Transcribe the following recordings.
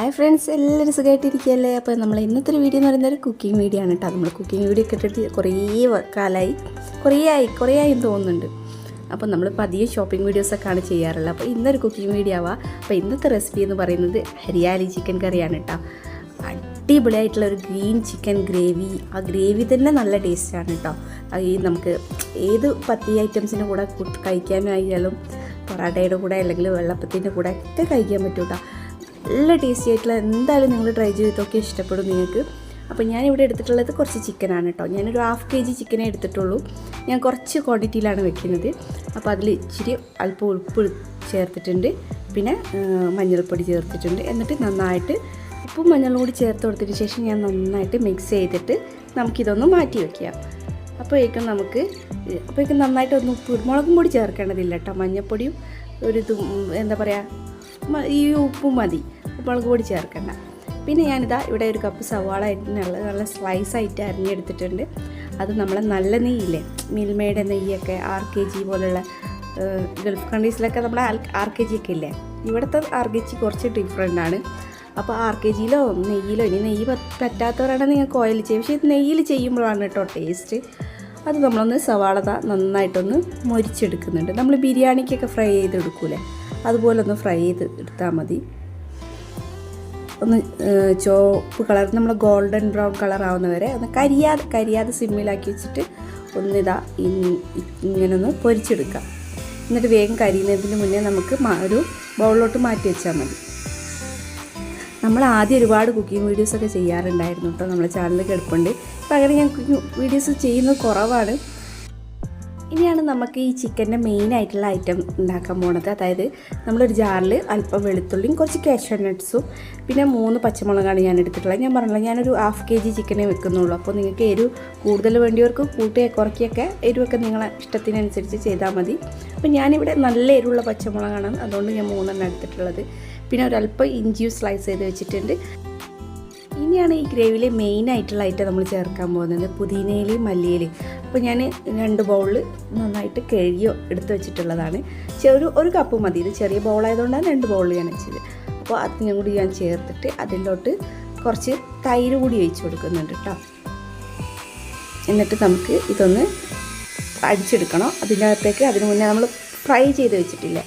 Hi friends എല്ലാവരും സുഖമായിട്ടിരിക്കുകയല്ലേ അപ്പോൾ നമ്മൾ ഇന്നത്തെ ഒരു വീഡിയോ എന്ന് പറയുന്നത് ഒരു കുക്കിംഗ് വീഡിയോ ആണ് കേട്ടോ. നമ്മൾ കുക്കിംഗ് വീഡിയോ ഒക്കെ ഇട്ടിട്ട് കുറേ കാലമായി കുറേ ആയി കുറേ ആയി തോന്നുന്നുണ്ട്. അപ്പോൾ നമ്മൾ പതിയെ ഷോപ്പിംഗ് വീഡിയോസൊക്കെയാണ് ചെയ്യാറുള്ളത്. അപ്പോൾ ഇന്നൊരു കുക്കിംഗ് വീഡിയോ ആവാം. അപ്പോൾ ഇന്നത്തെ റെസിപ്പി എന്ന് പറയുന്നത് ഹരിയാലി ചിക്കൻ കറിയാണ് കേട്ടോ. അടിപൊളിയായിട്ടുള്ള ഒരു ഗ്രീൻ ചിക്കൻ ഗ്രേവി ആ ഗ്രേവി തന്നെ നല്ല ടേസ്റ്റാണ് കേട്ടോ. ഈ നമുക്ക് ഏത് പത്തി ഐറ്റംസിന്റെ കൂടെ കഴിക്കാനായാലും പൊറാട്ടയുടെ കൂടെ അല്ലെങ്കിൽ വെള്ളപ്പത്തിന്റെ കൂടെ ഒക്കെ കഴിക്കാൻ പറ്റും കേട്ടോ. നല്ല ടേസ്റ്റി ആയിട്ടുള്ള എന്തായാലും നിങ്ങൾ ട്രൈ ചെയ്തൊക്കെ ഇഷ്ടപ്പെടും നിങ്ങൾക്ക്. അപ്പോൾ ഞാൻ ഇവിടെ എടുത്തിട്ടുള്ളത് കുറച്ച് ചിക്കനാണ് കേട്ടോ ഞാനൊരു ഹാഫ് കെ ജി ചിക്കനേ എടുത്തിട്ടുള്ളൂ. ഞാൻ കുറച്ച് ക്വാണ്ടിറ്റിയിലാണ് വെക്കുന്നത്. അപ്പോൾ അതിൽ ഇച്ചിരി അല്പം ഉപ്പ് ചേർത്തിട്ടുണ്ട്. പിന്നെ മഞ്ഞൾപ്പൊടി ചേർത്തിട്ടുണ്ട്. എന്നിട്ട് നന്നായിട്ട് ഉപ്പും മഞ്ഞളും കൂടി ചേർത്ത് കൊടുത്തതിന് ശേഷം ഞാൻ നന്നായിട്ട് മിക്സ് ചെയ്തിട്ട് നമുക്കിതൊന്ന് മാറ്റി വയ്ക്കാം അപ്പോഴേക്കും നമുക്ക് അപ്പോഴേക്കും നന്നായിട്ടൊന്ന് കുരുമുളകും പൊടി ചേർക്കേണ്ടതില്ല കേട്ടോ മഞ്ഞൾപ്പൊടിയും ഒരു എന്താ പറയുക ഈ ഉപ്പും മതി. മുളക് പൊടി ചേർക്കണ്ട. പിന്നെ ഞാനിതാ ഇവിടെ ഒരു കപ്പ് സവാള അരിഞ്ഞുള്ളത് നല്ല സ്ലൈസ് ആയിട്ട് അരിഞ്ഞെടുത്തിട്ടുണ്ട്. അത് നമ്മൾ നല്ല നെയ്യില്ലേ? മിൽമയുടെ നെയ്യൊക്കെ ആർ കെ ജി പോലുള്ള ഗൾഫ് കൺട്രീസിലൊക്കെ നമ്മുടെ ആർ കെ ജി ഒക്കെ ഇല്ലേ? ഇവിടുത്തെ ആർ കെ ജി കുറച്ച് ഡിഫറെന്റ് ആണ്. അപ്പോൾ ആർ കെ ജിയിലോ നെയ്യിലോ ഇനി നെയ്യ് പറ്റാത്തവരാണ് നിങ്ങൾക്ക് ഓയിൽ ചെയ്യും. പക്ഷേ നെയ്യിൽ ചെയ്യുമ്പോഴാണ് കേട്ടോ ടേസ്റ്റ് അത് നമ്മളൊന്ന് സവാളത നന്നായിട്ടൊന്ന് മൊരിച്ചെടുക്കുന്നുണ്ട്. നമ്മൾ ബിരിയാണിക്കൊക്കെ ഫ്രൈ ചെയ്തെടുക്കൂലേ? അതുപോലെ ഒന്ന് ഫ്രൈ ചെയ്ത് എടുത്താൽ മതി. ഒന്ന് ചോപ്പ് കളർ നമ്മൾ ഗോൾഡൻ ബ്രൗൺ കളർ ആവുന്നവരെ ഒന്ന് കരിയാതെ കരിയാതെ സിമ്മിലാക്കി വെച്ചിട്ട് ഒന്നിതാ ഇങ്ങനൊന്ന് പൊരിച്ചെടുക്കാം. എന്നിട്ട് വേഗം കരിയുന്നതിന് മുന്നേ നമുക്ക് ഒരു ബൗളിലോട്ട് മാറ്റി വെച്ചാൽ മതി. നമ്മൾ ആദ്യം ഒരുപാട് കുക്കിംഗ് വീഡിയോസൊക്കെ ചെയ്യാറുണ്ടായിരുന്നു കേട്ടോ നമ്മുടെ ചാനലിൽ കിടപ്പുണ്ട് അപ്പോൾ അങ്ങനെ ഞാൻ കുക്കിംഗ് വീഡിയോസ് ചെയ്യുന്നത് കുറവാണ്. ഇനിയാണ് നമുക്ക് ഈ ചിക്കന്റെ മെയിൻ ആയിട്ടുള്ള ഐറ്റം ഉണ്ടാക്കാൻ പോണത്. അതായത് നമ്മളൊരു ജാറിൽ അല്പം വെളുത്തുള്ളിയും കുറച്ച് കാഷ്യൂ നട്ട്സും പിന്നെ മൂന്ന് പച്ചമുളകാണ് ഞാൻ എടുത്തിട്ടുള്ളത്. ഞാൻ പറഞ്ഞില്ല ഞാനൊരു ഹാഫ് കെ ജി ചിക്കനെ വെക്കുന്നുള്ളൂ. അപ്പോൾ നിങ്ങൾക്ക് എരിവ് കൂടുതൽ വേണ്ടിയവർക്ക് കൂട്ടി കുറയ്ക്കൊക്കെ എരിവൊക്കെ നിങ്ങളെ ഇഷ്ടത്തിനനുസരിച്ച് ചെയ്താൽ മതി. അപ്പോൾ ഞാനിവിടെ നല്ല എരിവുള്ള പച്ചമുളകാണ്. അതുകൊണ്ട് ഞാൻ മൂന്നെണ്ണം എടുത്തിട്ടുള്ളത്. പിന്നെ ഒരല്പം ഇഞ്ചിയും സ്ലൈസ് ചെയ്ത് വെച്ചിട്ടുണ്ട്. ഇനിയാണ് ഈ ഗ്രേവിയിലെ മെയിൻ ആയിട്ടുള്ള ഐറ്റം നമ്മൾ ചേർക്കാൻ പോകുന്നത്. പുതിനയിലയും മല്ലിയിലയും. അപ്പോൾ ഞാൻ രണ്ട് ബൗളിൽ നന്നായിട്ട് കഴുകിയോ എടുത്ത് വെച്ചിട്ടുള്ളതാണ്. ചെറു ഒരു കപ്പ് മതി. ഇത് ചെറിയ ബൗളായതുകൊണ്ടാണ് രണ്ട് ബൗളിൽ ഞാൻ വെച്ചത്. അപ്പോൾ അതിനും കൂടി ഞാൻ ചേർത്തിട്ട് അതിലോട്ട് കുറച്ച് തൈര് കൂടി ഒഴിച്ച് കൊടുക്കുന്നുണ്ട് കേട്ടോ എന്നിട്ട് നമുക്ക് ഇതൊന്ന് അടിച്ചെടുക്കണം. അതിന്റെ അകത്തേക്ക് അതിന് മുന്നേ നമ്മൾ ഫ്രൈ ചെയ്ത് വെച്ചിട്ടില്ല.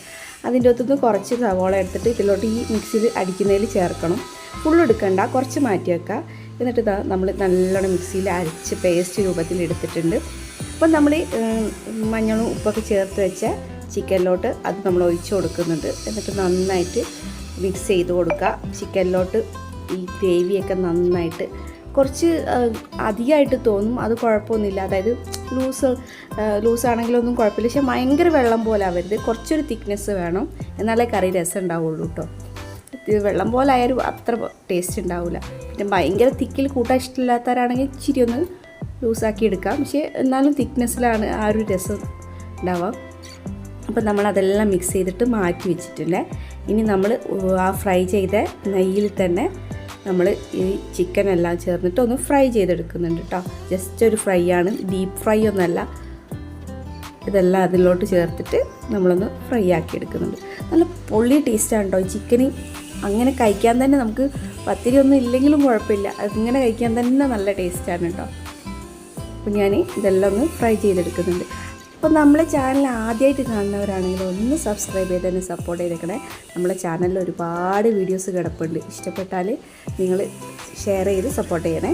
അതിന്റെ അകത്തുനിന്ന് കുറച്ച് സവോള എടുത്തിട്ട് ഇതിലോട്ട് ഈ മിക്സിയിൽ അടിക്കുന്നതിൽ ചേർക്കണം. ഫുൾ എടുക്കണ്ട. കുറച്ച് മാറ്റി വെക്കുക എന്നിട്ട് ഇതാ നമ്മൾ നല്ലോണം മിക്സിയിൽ അരച്ച് പേസ്റ്റ് രൂപത്തിൽ എടുത്തിട്ടുണ്ട്. അപ്പം നമ്മൾ മഞ്ഞളും ഉപ്പൊക്കെ ചേർത്ത് വെച്ച ചിക്കനിലോട്ട് അത് നമ്മൾ ഒഴിച്ചു കൊടുക്കുന്നുണ്ട്. എന്നിട്ട് നന്നായിട്ട് മിക്സ് ചെയ്ത് കൊടുക്കുക. ചിക്കനിലോട്ട് ഈ ഗ്രേവിയൊക്കെ നന്നായിട്ട് കുറച്ച് അധികമായിട്ട് തോന്നും അത് കുഴപ്പമൊന്നുമില്ല. അതായത് ലൂസ് ലൂസാണെങ്കിലൊന്നും കുഴപ്പമില്ല. പക്ഷേ ഭയങ്കര വെള്ളം പോലെ ആവരുത്. കുറച്ചൊരു തിക്നെസ് വേണം. എന്നാലേ കറി രസം ഉണ്ടാവുള്ളൂ കേട്ടോ വെള്ളം പോലെ ആയാലും അത്ര ടേസ്റ്റ് ഉണ്ടാവില്ല പിന്നെ ഭയങ്കര തിക്കിൽ കൂട്ടാൻ ഇഷ്ടമില്ലാത്തവരാണെങ്കിൽ ഇച്ചിരി ഒന്ന് ലൂസാക്കി എടുക്കാം. പക്ഷേ എന്നാലും തിക്നെസ്സിലാണ് ആ ഒരു രസം ഉണ്ടാവുക. അപ്പം നമ്മൾ അതെല്ലാം മിക്സ് ചെയ്തിട്ട് മാറ്റി വെച്ചിട്ടുണ്ട്. ഇനി നമ്മൾ ആ ഫ്രൈ ചെയ്ത നെയ്യിൽ തന്നെ നമ്മൾ ഈ ചിക്കൻ എല്ലാം ചേർന്നിട്ട് ഒന്ന് ഫ്രൈ ചെയ്തെടുക്കുന്നുണ്ട് കേട്ടോ ജസ്റ്റ് ഒരു ഫ്രൈ ആണ്. ഡീപ്പ് ഫ്രൈ ഒന്നല്ല. ഇതെല്ലാം അതിലോട്ട് ചേർത്തിട്ട് നമ്മളൊന്ന് ഫ്രൈ ആക്കി എടുക്കുന്നുണ്ട്. നല്ല പൊള്ളി ടേസ്റ്റാണ് കേട്ടോ ഈ ചിക്കന് അങ്ങനെ കഴിക്കാൻ തന്നെ നമുക്ക് പത്തിരി ഒന്നും ഇല്ലെങ്കിലും കുഴപ്പമില്ല. അതിങ്ങനെ കഴിക്കാൻ തന്നെ നല്ല ടേസ്റ്റാണ് കേട്ടോ അപ്പോൾ ഞാൻ ഇതെല്ലാം ഒന്ന് ഫ്രൈ ചെയ്തെടുക്കുന്നുണ്ട്. അപ്പോൾ നമ്മളെ ചാനൽ ആദ്യമായിട്ട് കാണുന്നവരാണെങ്കിൽ ഒന്ന് സബ്സ്ക്രൈബ് ചെയ്ത് തന്നെ സപ്പോർട്ട് ചെയ്തേക്കണേ. നമ്മളെ ചാനലിൽ ഒരുപാട് വീഡിയോസ് കിടപ്പുണ്ട്. ഇഷ്ടപ്പെട്ടാൽ നിങ്ങൾ ഷെയർ ചെയ്ത് സപ്പോർട്ട് ചെയ്യണേ.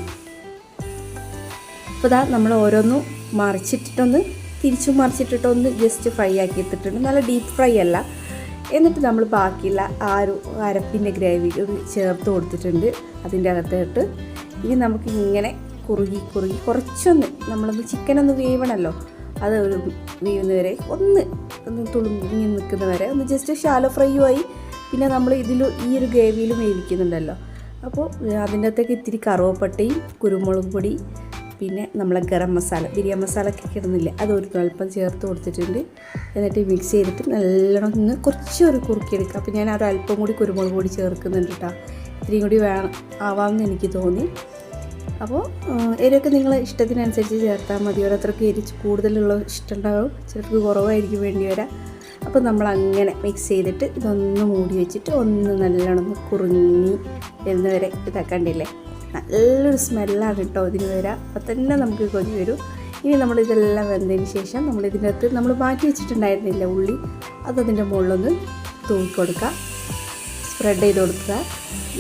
അപ്പോൾ ഇതാ നമ്മൾ ഓരോന്നും മറിച്ചിട്ടിട്ടൊന്ന് തിരിച്ചും മറിച്ചിട്ടിട്ടൊന്ന് ജസ്റ്റ് ഫ്രൈ ആക്കി എടുത്തിട്ടുണ്ട് നല്ല ഡീപ്പ് ഫ്രൈ അല്ല. എന്നിട്ട് നമ്മൾ ബാക്കിയുള്ള ആ ഒരു അരപ്പിന്റെ ഗ്രേവി ചേർത്ത് കൊടുത്തിട്ടുണ്ട് അതിന്റെ അകത്തോട്ട്. ഇനി നമുക്ക് ഇങ്ങനെ കുറുകി കുറുകി കുറച്ചൊന്ന് നമ്മളൊന്ന് ചിക്കനൊന്ന് വേവണമല്ലോ. അത് ഒരു വേവുന്നവരെ ഒന്ന് ഒന്ന് തുളുങ്ങി നിൽക്കുന്ന വരെ ഒന്ന് ജസ്റ്റ് ഷാലോ ഫ്രൈയും ആയി പിന്നെ നമ്മൾ ഇതിൽ ഈ ഒരു ഗ്രേവിയിലും വേവിക്കുന്നുണ്ടല്ലോ. അപ്പോൾ അതിന്റെ അകത്തേക്ക് ഇത്തിരി കറുവപ്പട്ടയും കുരുമുളക് പൊടി പിന്നെ നമ്മളെ ഗരം മസാല ബിരിയാണി മസാല ഒക്കെ കിടന്നില്ലേ അത് ഒരു അല്പം ചേർത്ത് കൊടുത്തിട്ടുണ്ട്. എന്നിട്ട് മിക്സ് ചെയ്തിട്ട് നല്ലോണം ഒന്ന് കുറച്ചൊരു കുറുക്കിയെടുക്കുക. അപ്പോൾ ഞാൻ ഒരു അല്പം കൂടി കുരുമുളക് കൂടി ചേർക്കുന്നുണ്ട് കേട്ടോ ഇത്രയും കൂടി വേണം ആവാമെന്ന് എനിക്ക് തോന്നി. അപ്പോൾ എരിവൊക്കെ നിങ്ങൾ ഇഷ്ടത്തിനനുസരിച്ച് ചേർത്താൽ മതി. ഓരോരുത്തർക്ക് എരി കൂടുതലുള്ള ഇഷ്ടമുണ്ടാകും ചിലർക്ക് കുറവായിരിക്കും വേണ്ടി വരാം. അപ്പോൾ നമ്മൾ അങ്ങനെ മിക്സ് ചെയ്തിട്ട് ഇതൊന്ന് മൂടി വെച്ചിട്ട് ഒന്ന് നല്ലോണം കുറുങ്ങി വരുന്നവരെ ഇതാക്കണ്ടില്ലേ? നല്ലൊരു സ്മെല്ലാണ് കേട്ടോ ഇതിന് വരാം. അപ്പോൾ തന്നെ നമുക്ക് കൊതി വരും. ഇനി നമ്മളിതെല്ലാം വെന്തതിന് ശേഷം നമ്മൾ അകത്ത് നമ്മൾ മാറ്റി വെച്ചിട്ടുണ്ടായിരുന്നില്ല ഉള്ളി. അതതിന്റെ മുകളിലൊന്ന് തൂക്കി കൊടുക്കുക. സ്പ്രെഡ് ചെയ്ത് കൊടുക്കുക.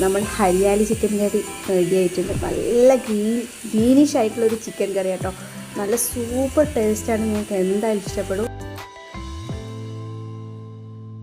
നമ്മൾ ഹരിയാലി ചിക്കൻ കറി റെഡി ആയിട്ടുണ്ട്. നല്ല ഗ്രീൻ ഗ്രീനിഷ് ആയിട്ടുള്ളൊരു ചിക്കൻ കറി കേട്ടോ. നല്ല സൂപ്പർ ടേസ്റ്റാണ് നിങ്ങൾക്ക് എന്തായാലും ഇഷ്ടപ്പെടും.